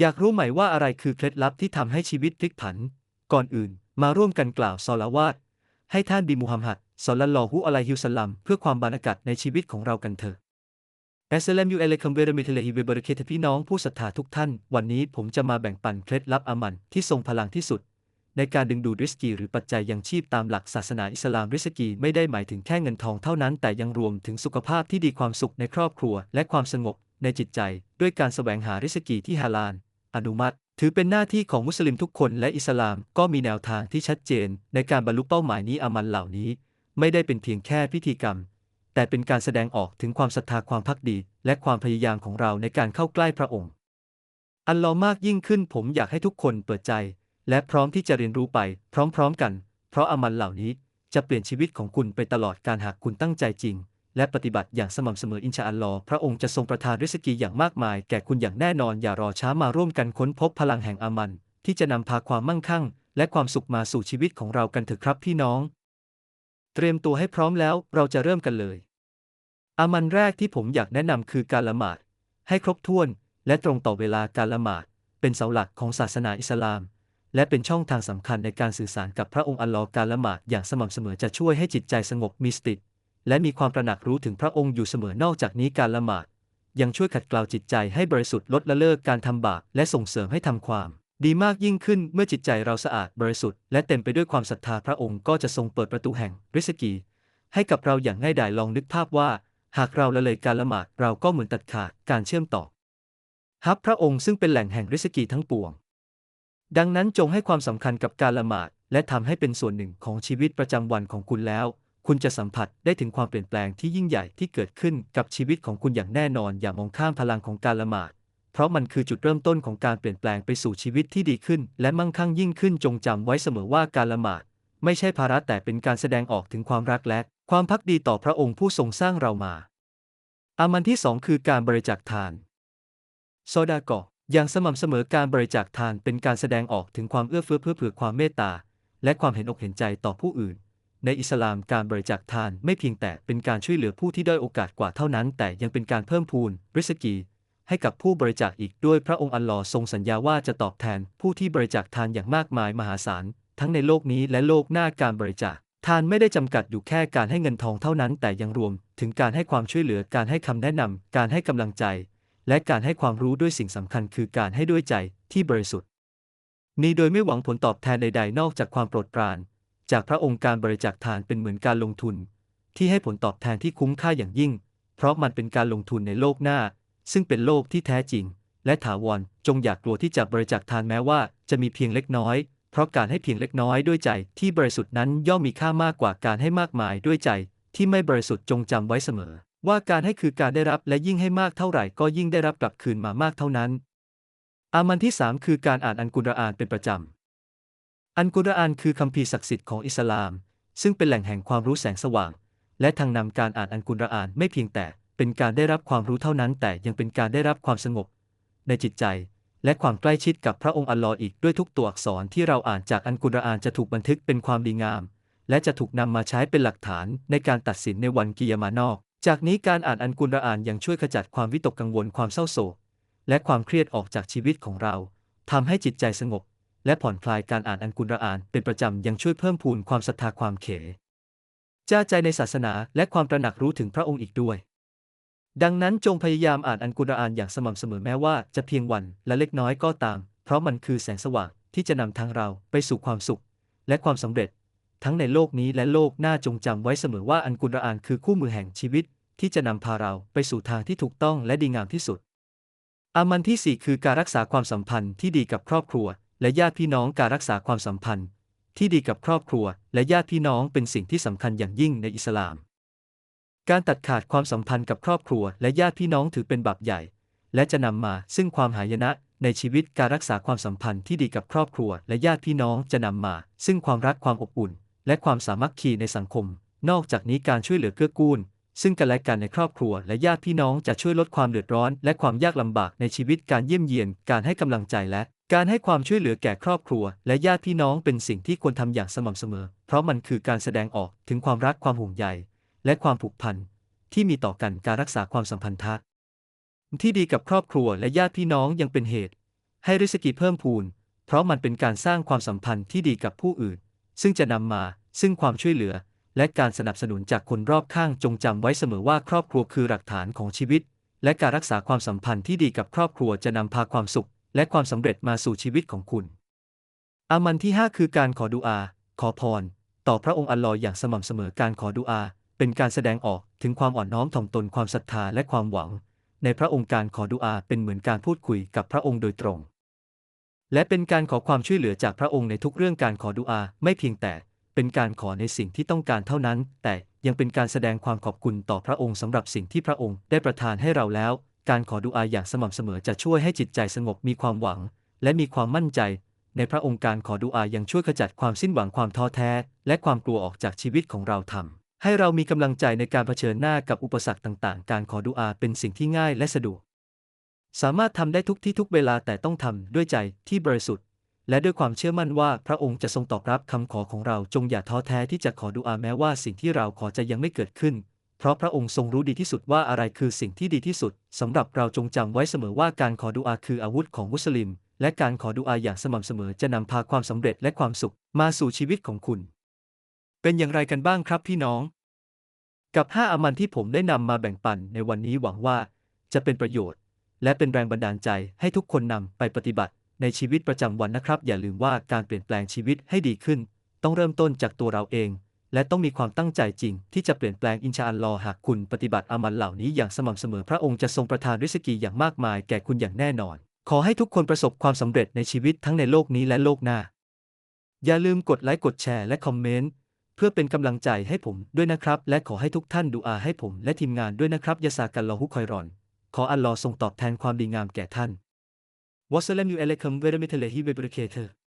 อยากรู้ไหมว่าอะไรคือเคล็ดลับที่ทำให้ชีวิตพลิกผัน ก่อนอื่น มาร่วมกันกล่าวซอลาวาตให้ท่านบีมูฮัมหมัดสอลลัลลอฮุอะลัยฮิวสัลลัมเพื่อความบรรยากาศในชีวิตของเรากันเถอะอัสสลามุอะลัมเวรมิทเลฮิเวบรเคตพี่น้องผู้ศรัทธาทุกท่าน วันนี้ผมจะมาแบ่งปันเคล็ดลับอามันที่ทรงพลังที่สุด ในการดึงดูดริสกีหรือปัจจัยยังชีพตามหลักศาสนาอิสลามริสกีไม่ได้หมายถึงแค่เงินทองเท่านั้น แต่ยังรวมถึงสุขภาพที่ดีความสุขในครอบครัว และความสงบในจิตใจ ด้วยการแสวงหาริสกีที่ฮาลาล อนุมัติ ถือเป็นหน้าที่ของมุสลิมทุกคนและอิสลามก็มีแนวทางที่ชัดเจน ในการบรรลุเป้าหมายนี้อามันเหล่านี้ ไม่ได้เป็นเพียงแค่พิธีกรรม แต่เป็นการแสดงออกถึงความศรัทธาความพักดี และความพยายามของเราในการเข้าใกล้พระองค์ อันลอมากยิ่งขึ้นผมอยากให้ทุกคนเปิดใจ และพร้อมที่จะเรียนรู้ไป พร้อมๆกัน เพราะอามันเหล่านี้จะเปลี่ยนชีวิตของคุณไปตลอดการหากคุณตั้งใจจริง และปฏิบัติอย่างสม่ำเสมออินชาอัลลอฮ์พระองค์จะทรงประทานริสกีอย่างมากมาย แก่คุณอย่างแน่นอนอย่ารอช้ามาร่วมกันค้นพบพลังแห่งอามัน ที่จะนำพาความมั่งคั่ง และความสุขมาสู่ชีวิตของเรากันเถอะครับพี่น้อง เตรียมตัวให้พร้อมแล้วเราจะเริ่มกันเลย อามันแรกที่ผมอยากแนะนำคือการละหมาด ให้ครบถ้วน และตรงต่อเวลาการละหมาด เป็นเสาหลักของศาสนาอิสลามและเป็นช่องทางสำคัญในการสื่อสารกับพระองค์อัลลอฮ์การละหมาดอย่างสม่ำเสมอจะช่วยให้จิตใจสงบมีสติ และมีความตระหนักรู้ถึงพระองค์อยู่เสมอนอกจากนี้การละหมาด ยังช่วยขัดเกลาจิตใจให้บริสุทธิ์ลดละเลิกการทำบาปและส่งเสริมให้ทำความ ดีมากยิ่งขึ้นเมื่อจิตใจเราสะอาดบริสุทธิ์และเต็มไปด้วยความศรัทธาพระองค์ก็จะทรงเปิดประตูแห่งริสกี ให้กับเราอย่างง่ายดายลองนึกภาพว่า หากเราละเลยการละหมาดเราก็เหมือนตัดขาดการเชื่อมต่อฮับพระองค์ซึ่งเป็นแหล่งแห่งริสกีทั้งปวง ดังนั้นจงให้ความสำคัญกับการละหมาดและทำให้เป็นส่วนหนึ่งของชีวิตประจำวันของคุณแล้ว คุณจะสัมผัสได้ถึงความเปลี่ยนแปลงที่ยิ่งใหญ่ที่เกิดขึ้นกับชีวิตของคุณอย่างแน่นอนอย่ามองข้ามพลังของการละหมาด เพราะมันคือจุดเริ่มต้นของการเปลี่ยนแปลงไปสู่ชีวิตที่ดีขึ้น และมั่งคั่งยิ่งขึ้นจงจำไว้เสมอว่าการละหมาด ไม่ใช่ภาระแต่เป็นการแสดงออกถึงความรักและความพักดีต่อพระองค์ผู้ทรงสร้างเรามา อามันที่สองคือการบริจาคทานโซดากออย่างสม่ำเสมอการบริจาคทานเป็นการแสดงออกถึงความเอื้อเฟื้อเพื่อเผื่อความเมตตาและความเห็นอกเห็นใจต่อผู้อื่น ในอิสลามการบริจาคทานไม่เพียงแต่เป็นการช่วยเหลือผู้ที่ได้โอกาสกว่าเท่านั้น แต่ยังเป็นการเพิ่มพูนริสกี ให้กับผู้บริจาคอีกด้วยพระองค์อัลลอฮ์ทรงสัญญาว่าจะตอบแทนผู้ที่บริจาคทานอย่างมากมายมหาศาล ทั้งในโลกนี้และโลกหน้าการบริจาคทานไม่ได้จำกัดอยู่แค่การให้เงินทองเท่านั้น แต่ยังรวม ถึงการให้ความช่วยเหลือการให้คำแนะนำการให้กำลังใจ และการให้ความรู้ด้วยสิ่งสำคัญคือการให้ด้วยใจที่บริสุทธิ์นี้โดยไม่หวังผลตอบแทนใดๆ นอกจากความโปรดปราน จากพระองค์การบริจาคทานเป็นเหมือนการลงทุน ที่ให้ผลตอบแทนที่คุ้มค่าอย่างยิ่ง เพราะมันเป็นการลงทุนในโลกหน้า ซึ่งเป็นโลกที่แท้จริง และถาวรจงอยากกลัวที่จะบริจาคทานแม้ว่าจะมีเพียงเล็กน้อย เพราะการให้เพียงเล็กน้อยด้วยใจที่บริสุทธิ์นั้นย่อมมีค่ามากกว่าการให้มากมายด้วยใจที่ไม่บริสุทธิ์จงจำไว้เสมอ ว่าการให้คือการได้รับและยิ่งให้มากเท่าไหร่ก็ยิ่งได้รับกลับคืนมามากเท่านั้น อามันที่ 3 คือการอ่านอันกุรอานเป็นประจำ อันกุรอานคือคัมภีร์ศักดิ์สิทธิ์ของอิสลาม ซึ่งเป็นแหล่งแห่งความรู้แสงสว่าง และทางนำการอ่านอันกุรอานไม่เพียงแต่เป็นการได้รับความรู้เท่านั้น แต่ยังเป็นการได้รับความสงบ ในจิตใจ และความใกล้ชิดกับพระองค์อัลลอฮ์อีกด้วยทุกตัวอักษรที่เราอ่านจากอันกุรอานจะถูกบันทึกเป็นความดีงาม และจะถูกนำมาใช้เป็นหลักฐานในการตัดสินในวันกิยามานอก จากนี้การอ่านอันกุรอานยังช่วยขจัดความวิตกกังวลความเศร้าโศกและความเครียดออกจากชีวิตของเราทำให้จิตใจสงบ และผ่อนคลายการอ่านอันกุรอานเป็นประจำยังช่วยเพิ่มพูนความศรัทธาความเขจ้าใจในศาสนาและความตระหนักรู้ถึงพระองค์อีกด้วย ดังนั้นจงพยายามอ่านอันกุรอานอย่างสม่ำเสมอแม้ว่าจะเพียงวันและเล็กน้อยก็ตาม เพราะมันคือแสงสว่างที่จะนำทางเราไปสู่ความสุข และความสำเร็จ ทั้งในโลกนี้และโลกหน้าจงจำไว้เสมอว่าอันกุรอานคือคู่มือแห่งชีวิต ที่จะนำพาเราไปสู่ทางที่ถูกต้องและดีงามที่สุด อามันที่ 4 คือการรักษาความสัมพันธ์ที่ดีกับครอบครัว และญาติพี่น้องการรักษาความสัมพันธ์ ที่ดีกับครอบครัว และญาติพี่น้องเป็นสิ่งที่สำคัญอย่างยิ่งในอิสลาม การตัดขาดความสัมพันธ์กับครอบครัว และญาติพี่น้องถือเป็นบาปใหญ่ และจะนำมาซึ่งความหายนะในชีวิตการรักษาความสัมพันธ์ที่ดีกับครอบครัว และญาติพี่น้องจะนำมา ซึ่งความรักความอบอุ่น และความสามัคคีในสังคม นอกจากนี้การช่วยเหลือเกื้อกูล ซึ่งกันและกันในครอบครัว และญาติพี่น้องจะช่วยลดความเดือดร้อน และความยากลำบากในชีวิตการเยี่ยมเยียนการให้กำลังใจและ การให้ความช่วยเหลือแก่ครอบครัว และญาติพี่น้องเป็นสิ่งที่ควรทำอย่างสม่ำเสมอ เพราะมันคือการแสดงออกถึงความรักความห่วงใย และความผูกพันที่มีต่อกันการรักษาความสัมพันธะที่ดีกับครอบครัวและญาติพี่น้องยังเป็นเหตุ ให้ริสกีเพิ่มพูน เพราะมันเป็นการสร้างความสัมพันธ์ที่ดีกับผู้อื่น ซึ่งจะนำมาซึ่งความช่วยเหลือ และการสนับสนุนจากคนรอบข้างจงจำไว้เสมอว่าครอบครัวคือหลักฐานของชีวิต และการรักษาความสัมพันธ์ที่ดีกับครอบครัวจะนำพาความสุข และความสำเร็จมาสู่ชีวิตของคุณ อามันที่ 5 คือการขอดุอา ขอพร ต่อพระองค์อัลลอฮ์อย่างสม่ำเสมอการขอดุอา เป็นการแสดงออกถึงความอ่อนน้อมถ่อมตนความศรัทธาและความหวัง ในพระองค์การขอดุอาเป็นเหมือนการพูดคุยกับพระองค์โดยตรง และเป็นการขอความช่วยเหลือจากพระองค์ในทุกเรื่องการขอดุอาไม่เพียงแต่เป็นการขอในสิ่งที่ต้องการเท่านั้น แต่ยังเป็นการแสดงความขอบคุณต่อพระองค์สำหรับสิ่งที่พระองค์ได้ประทานให้เราแล้ว การขอดุอาอย่างสม่ำเสมอจะช่วยให้จิตใจสงบมีความหวัง และมีความมั่นใจ ในพระองค์การขอดุอายังช่วยขจัดความสิ้นหวังความท้อแท้ และความกลัวออกจากชีวิตของเราทำให้เรามีกำลังใจในการเผชิญหน้ากับอุปสรรคต่างๆ การขอดุอาเป็นสิ่งที่ง่ายและสะดวก สามารถทำได้ทุกที่ทุกเวลาแต่ต้องทำด้วยใจที่บริสุทธิ์และด้วยความเชื่อมั่นว่าพระองค์จะทรงตอบรับคำขอของเราจงอย่าท้อแท้ที่จะขอดุอาแม้ว่าสิ่งที่เราขอจะยังไม่เกิดขึ้น เพราะพระองค์ทรงรู้ดีที่สุดว่าอะไรคือสิ่งที่ดีที่สุดสำหรับเราจงจำไว้เสมอว่าการขอดุอาคืออาวุธของมุสลิม และการขอดุอาอย่างสม่ำเสมอจะนำพาความสำเร็จและความสุขมาสู่ชีวิตของคุณ เป็นอย่างไรกันบ้างครับพี่น้อง กับ 5 อามันที่ผมได้นำมาแบ่งปันในวันนี้หวังว่า จะเป็นประโยชน์ และเป็นแรงบันดาลใจให้ทุกคนนำไปปฏิบัติ ในชีวิตประจำวันนะครับ อย่าลืมว่าการเปลี่ยนแปลงชีวิตให้ดีขึ้น ต้องเริ่มต้นจากตัวเราเอง และต้องมีความตั้งใจจริง ที่จะเปลี่ยนแปลงอินชาอัลลอฮ์หากคุณปฏิบัติอามันเหล่านี้อย่างสม่ำเสมอพระองค์จะทรงประทานริสกีอย่างมากมายแก่คุณอย่างแน่นอน ขอให้ทุกคนประสบความสำเร็จในชีวิตทั้งในโลกนี้และโลกหน้า อย่าลืมกดไลค์กดแชร์และคอมเมนต์เพื่อเป็นกำลังใจให้ผมด้วยนะครับ และขอให้ทุกท่านดูอาให้ผมและทีมงานด้วยนะครับยาซากันลอฮุคอยรอน ขออัลลอฮ์ทรงตอบแทนความดีงามแก่ท่านวะสลามุอะลัยกุมวรมะตุลลฮิวบะเราะกาตุฮ์